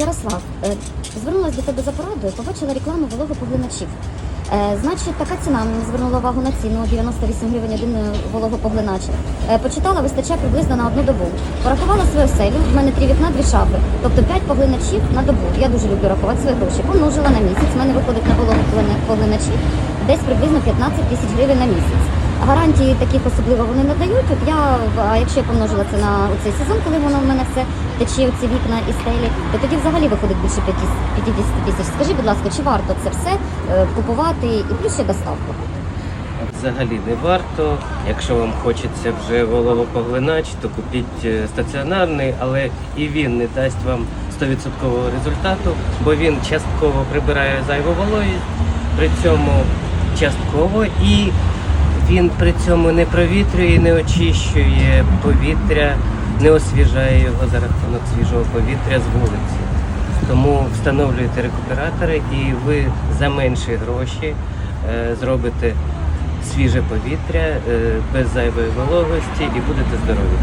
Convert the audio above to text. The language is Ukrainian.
Ярослав, е, звернулася до тебе за порадою, побачила рекламу вологопоглиначів. Е, Значить, така ціна мені звернула увагу на ціну 98 гривень один е, вологопоглинач. Почитала, вистачає приблизно на одну добу. Порахувала свою селю, в мене три вікна, дві шафи. Тобто 5 поглиначів на добу. Я дуже люблю рахувати свої гроші. Помножила на місяць. В мене виходить на вологопоглиначі десь приблизно 15 тисяч гривень на місяць. Гарантії таких особливо вони не дають. От я, якщо я помножила це на цей сезон, коли воно в мене все тече, ці вікна і стелі, то тоді взагалі виходить більше 50 тисяч. Скажи, будь ласка, чи варто це все е, купувати і плюс ще доставку? Взагалі не варто. Якщо вам хочеться вже вологопоглинач, то купіть е, стаціонарний, але і він не дасть вам 100% результату, бо він частково прибирає зайву вологість, при цьому частково і він при цьому не провітрює, не очищує повітря, не освіжає його за рахунок свіжого повітря з вулиці. Тому встановлюєте рекуператори і ви за менші гроші е, зробите свіже повітря е, без зайвої вологості і будете здорові.